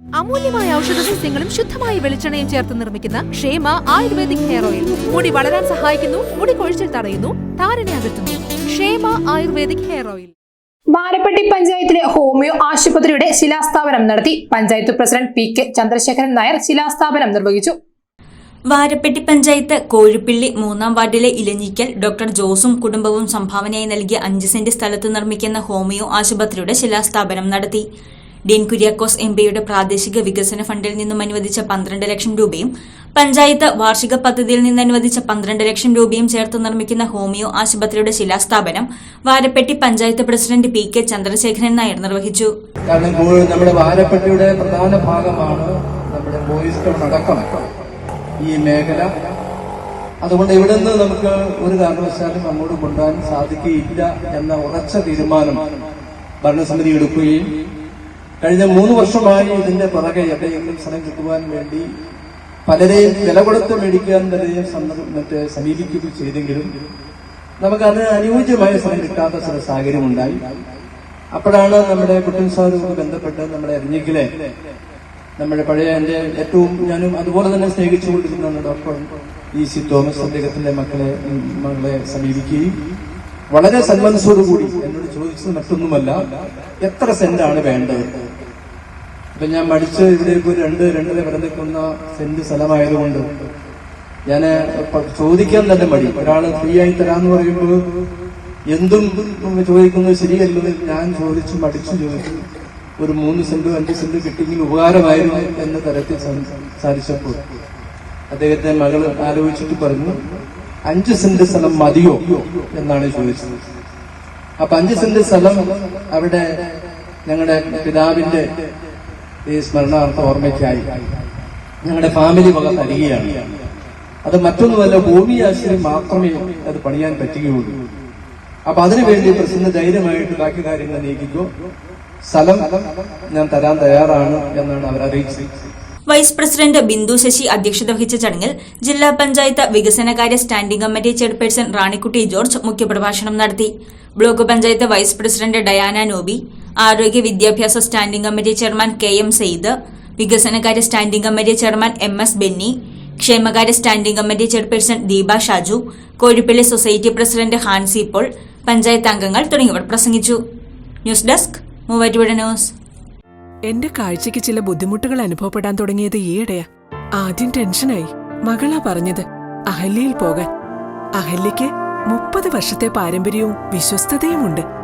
അമൂല്യമായ ഔഷധ സസ്യങ്ങളും ശുദ്ധമായ വെളിച്ചെണ്ണയും ചേർത്ത് നിർമ്മിക്കുന്ന ക്ഷേമ ആയുർവേദിക് ഹെയർ ഓയിൽ. മുടി വളരാൻ സഹായിക്കുന്നു മുടി കൊഴിച്ചിൽ തടയുന്നു താരനെ അകറ്റുന്നു. ക്ഷേമ ആയുർവേദിക് ഹെയർ ഓയിൽ. മാരപ്പട്ടി പഞ്ചായത്തിലെ ഹോമിയോ ആശുപത്രിയുടെ ശിലാസ്ഥാപനം നടത്തി panchayat president P K Chandrasekharan Nair ശിലാസ്ഥാപനം നിർവഹിച്ചു. വാരപ്പെട്ടി പഞ്ചായത്ത് കോഴിപ്പിള്ളി മൂന്നാം വാർഡിലെ ഇലഞ്ഞിക്കൽ ഡോക്ടർ ജോസും കുടുംബവും സംഭാവനയായി നൽകിയ അഞ്ച് സെന്റ് സ്ഥലത്ത് നിർമ്മിക്കുന്ന ഹോമിയോ ആശുപത്രിയുടെ ശിലാസ്ഥാപനം നടത്തി. ഡീൻ കുര്യാക്കോസ് എം പിയുടെ പ്രാദേശിക വികസന ഫണ്ടിൽ നിന്നും അനുവദിച്ച പന്ത്രണ്ട് ലക്ഷം രൂപയും പഞ്ചായത്ത് വാർഷിക പദ്ധതിയിൽ നിന്ന് അനുവദിച്ച പന്ത്രണ്ട് ലക്ഷം രൂപയും ചേർത്ത് നിർമ്മിക്കുന്ന ഹോമിയോ ആശുപത്രിയുടെ ശിലാസ്ഥാപനം Varappetty panchayat president P K Chandrasekharan Nair നിർവഹിച്ചു. കാരണം നമ്മുടെ വാരപ്പെട്ടിയുടെ പ്രധാന ഭാഗമാണ് നമ്മുടെ അടക്കം. ഈ മേഖല. അതുകൊണ്ട് ഇവിടെ നിന്ന് നമുക്ക് ഒരു കാരണവശാലും അങ്ങോട്ട് കൊണ്ടുപോകാൻ സാധിക്കുകയില്ല എന്ന ഉറച്ച തീരുമാനം ഭരണസമിതി എടുക്കുകയും കഴിഞ്ഞ മൂന്ന് വർഷമായി ഇതിന്റെ പിറകെ എവിടെയെങ്കിലും സ്ഥലം കിട്ടുവാൻ വേണ്ടി പലരെയും വില കൊടുത്ത് മേടിക്കാൻ പലരെയും മറ്റേ സമീപിക്കുകയും ചെയ്തെങ്കിലും നമുക്ക് അതിന് അനുയോജ്യമായ സ്ഥലം കിട്ടാത്ത ചില സാഹചര്യം ഉണ്ടായി അപ്പോഴാണ് നമ്മുടെ കുട്ടൻ സാറുമായി ബന്ധപ്പെട്ട് നമ്മുടെ എറിഞ്ഞിക്കിലെ നമ്മുടെ പഴയ എന്റെ ഏറ്റവും ഞാനും അതുപോലെ തന്നെ സ്നേഹിച്ചുകൊണ്ടിരുന്ന ഡോക്ടർ ഇ സി തോമസ് അദ്ദേഹത്തിന്റെ മക്കളെ മകളെ സമീപിക്കുകയും വളരെ സന്മനസ്സോടുകൂടി എന്നോട് ചോദിച്ചത് മറ്റൊന്നുമല്ല എത്ര സെന്റാണ് വേണ്ടത്? അപ്പൊ ഞാൻ മടിച്ച് ഇതിലേക്ക് ഒരു രണ്ട് രണ്ടര നിൽക്കുന്ന സെന്റ് സ്ഥലമായതുകൊണ്ട് ഞാൻ ചോദിക്കാൻ തന്നെ മടി. ഒരാൾ ഫ്രീ ആയി തരാന്ന് പറയുമ്പോൾ എന്തും ചോദിക്കുന്നത് ശരിയല്ലെന്ന് ഞാൻ ചോദിച്ചു മടിച്ചു ചോദിച്ചു. ഒരു മൂന്ന് സെന്റ് അഞ്ച് സെന്റ് കിട്ടിയെങ്കിൽ ഉപകാരമായിരുന്നു എന്ന തരത്തിൽ സംസാരിച്ചപ്പോൾ അദ്ദേഹത്തെ മകൾ ആലോചിച്ചിട്ട് പറഞ്ഞു അഞ്ച് സെന്റ് സ്ഥലം മതിയോ? എന്നാണ് ചോദിച്ചത്. അപ്പൊ അഞ്ച് സെന്റ് സ്ഥലം അവിടെ ഞങ്ങളുടെ പിതാവിന്റെ ഈ സ്മരണാർത്ഥ ഓർമ്മയ്ക്കായി. ഞങ്ങളുടെ ഫാമിലി വക തരികയാണ്. അത് മറ്റൊന്നുമല്ല ഭൂമി ആശ്രയം മാത്രമേ അത് പണിയാൻ പറ്റുകയുള്ളൂ. അപ്പൊ അതിനുവേണ്ടി പ്രസിഡന്റ് ധൈര്യമായിട്ട് ബാക്കി കാര്യങ്ങൾ നീക്കിക്കോ. സ്ഥലം ഞാൻ തരാൻ തയ്യാറാണ് എന്നാണ് അവർ അറിയിച്ചത്. വൈസ് പ്രസിഡന്റ് ബിന്ദു ശശി അധ്യക്ഷത വഹിച്ച ചടങ്ങിൽ ജില്ലാ പഞ്ചായത്ത് വികസനകാര്യ standing committee chairperson Ranikutty George മുഖ്യപ്രഭാഷണം നടത്തി. Block panchayat vice president Diana Noby ആരോഗ്യ വിദ്യാഭ്യാസ standing committee chairman K M Sayed വികസനകാര്യ standing committee chairman M S Benny ക്ഷേമകാര്യ standing committee chairperson Deepa Shaju Kozhippally society president Hansy Paul panchayat അംഗങ്ങൾ തുടങ്ങിയവർ പ്രസംഗിച്ചു. News desk Muvattupuzha news. എന്റെ കാഴ്ചയ്ക്ക് ചില ബുദ്ധിമുട്ടുകൾ അനുഭവപ്പെടാൻ തുടങ്ങിയത് ഈയിടെയാ. ആദ്യം ടെൻഷനായി. മകളാ പറഞ്ഞത് അഹല്യയിൽ പോകാൻ. അഹല്യയ്ക്ക് മുപ്പത് വർഷത്തെ പാരമ്പര്യവും വിശ്വസ്തതയുമുണ്ട്.